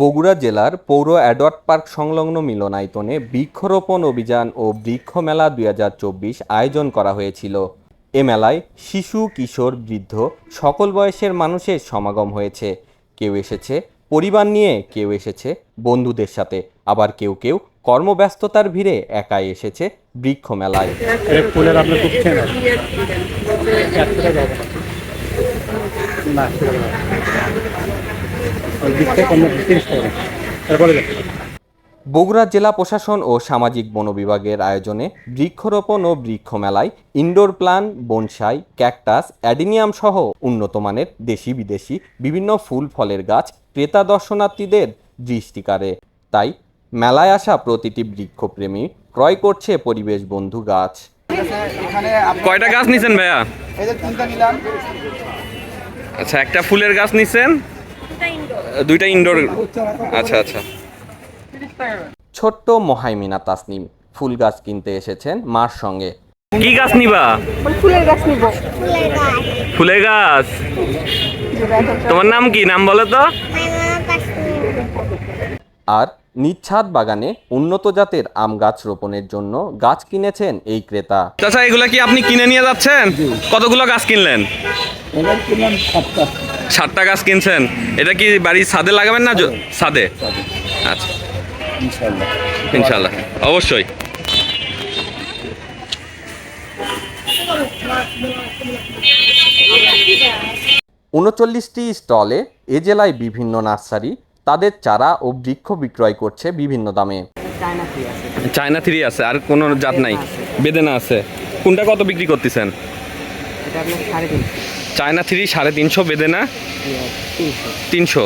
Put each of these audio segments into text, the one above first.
বগুড়া জেলার পৌর Edward park সংলগ্ন মিলনায়তনে বৃক্ষরোপণ অভিযান ও বৃক্ষ মেলা দুই হাজার চব্বিশ আয়োজন করা হয়েছিল। এ মেলায় শিশু কিশোর বৃদ্ধ সকল বয়সের মানুষের সমাগম হয়েছে। কেউ এসেছে পরিবার নিয়ে কেউ এসেছে বন্ধুদের সাথে। আবার কেউ কেউ কর্মব্যস্ততার ভিড়ে একাই এসেছে বৃক্ষ মেলায়। না টাকা বগুড়া জেলা প্রশাসন ও সামাজিক বন বিভাগের আয়োজনে বৃক্ষরোপণ ও বৃক্ষ মেলায় indoor plant bonsai cactus adenium সহ উন্নত মানের দেশি বিদেশি বিভিন্ন ফুল ফলের গাছ ক্রেতা দর্শনার্থীদের দৃষ্টি কাড়ে। তাই মেলায় আসা প্রতিটি বৃক্ষপ্রেমী ক্রয় করছে পরিবেশ বন্ধু গাছ। কয়টা গাছ নিছেন ভাইয়া? এই যে তিনটা নিলাম। আচ্ছা একটা ফুলের গাছ নিছেন? দুইটা ইনডোর আচ্ছা আচ্ছা। ছোট্ট মহাইমিনা তাসনিম ফুল গাছ কিনতে এসেছেন মার সঙ্গে। কি গাছ নিবা? ফুলের গাছ নিব। ফুলের গাছ? তোমার নাম কি? নাম বলো তো। আর নিচ্ছাদ বাগানে উন্নত জাতের আম গাছ রোপণের জন্য গাছ কিনেছেন এই ক্রেতা। চাচা এগুলা কি আপনি কিনে নিয়ে যাচ্ছেন? কতগুলো গাছ কিনলেন? এবার কিনলাম সাতটা। ষাটটা গাছ কিনছেন। এটা কি বাড়ির ছাদে লাগাবেন না ছাদে? আচ্ছা। ইনশাল্লাহ ইনশাল্লাহ অবশ্যই। উনচল্লিশটি স্টলে এ জেলায় বিভিন্ন নার্সারি তাদের চারা ও বৃক্ষ বিক্রয় করছে বিভিন্ন দামে। চায়না থ্রি আছে আর কোনো জাত নাই। বেদেনা আছে। কোনটা কত বিক্রি করতেছেন? চায়না থ্রি সাড়ে তিনশো বেদেনা তিনশো।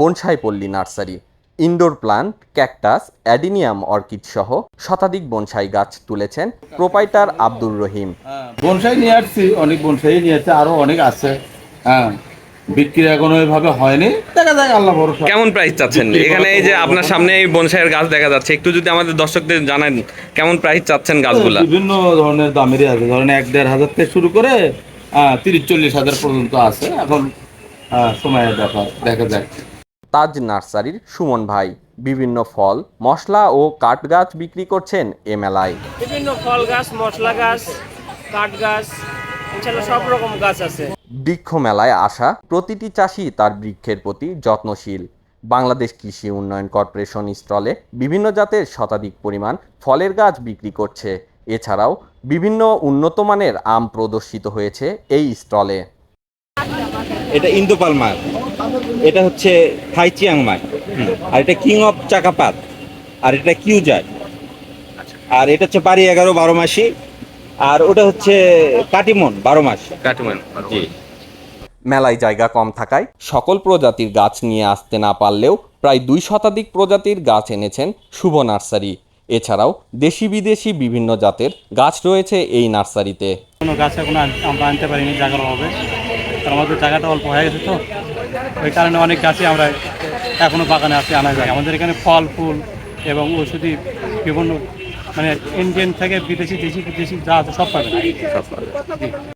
বনসাই পল্লী nursery indoor plant cactus adenium orchid সহ শতাধিক বনসাই গাছ তুলেছেন প্রোপাইটার আব্দুর রহিম। বনসাই নিয়ে আসছি অনেক বনসাই নিয়ে আসছে আরও অনেক আছে। হ্যাঁ বিক্রি এখন ওইভাবে হয়নি দেখা যায় আল্লাহ ভরসা। কেমন প্রাইস চাচ্ছেন? এখানে এই যে আপনার সামনে এই বনসাইয়ের গাছ দেখা যাচ্ছে একটু যদি আমাদের দর্শকদের জানান কেমন প্রাইস চাচ্ছেন গাছগুলা? বিভিন্ন ধরনের দামেরই আছে ধরেন এক দেড় হাজার থেকে শুরু করে তিরিশ চল্লিশ হাজার পর্যন্ত আছে। এখন আহ, সময়ে দেখা যায় তাজ নার্সারির সুমন ভাই বিভিন্ন ফল মশলা ও কাঠ গাছ বিক্রি করছেন এ মেলায় বিভিন্ন ফল গাছ মশলা গাছ কাঠ গাছ সব রকম গাছ আছে। বৃক্ষ মেলায় আসা প্রতিটি চাষি তার বৃক্ষের প্রতি যত্নশীল। বাংলাদেশ কৃষি উন্নয়ন কর্পোরেশন স্টলে বিভিন্ন জাতের শতাধিক পরিমাণ ফলের গাছ বিক্রি করছে। এছাড়াও বিভিন্ন উন্নত মানের আম প্রদর্শিত হয়েছে এই স্টলে। এটা ইন্দোপাল মাছ। এটা হচ্ছে থাই চিয়াং মাছ। আর এটা কিং অফ চাকাপাত। আর এটা কিউজার আর এটা হচ্ছে বাড়ি এগারো বারো মাসি। আর ওটা হচ্ছে কাটিমন বারো মাস। কাটিমান জি। মেলায় জায়গা কম থাকায় সকল প্রজাতির গাছ নিয়ে আসতে না পারলেও প্রায় দুই শতাধিক প্রজাতির গাছ এনেছেন শুভ নার্সারি। এছাড়াও দেশি বিদেশি বিভিন্ন জাতের গাছ রয়েছে এই নার্সারিতে। কোনো গাছ এখন আমরা আনতে পারিনি জায়গার অভাবে। কারণ আমাদের জায়গাটা অল্প হয়ে গেছে তো। ওই কারণে অনেক গাছই আমরা এখনও বাগানে আছে আনা যায় আমাদের এখানে ফল ফুল এবং ওষুধি বিভিন্ন মানে ইন্ডিয়ান থেকে বিদেশি দেশি বিদেশি যা আছে সব পাবে।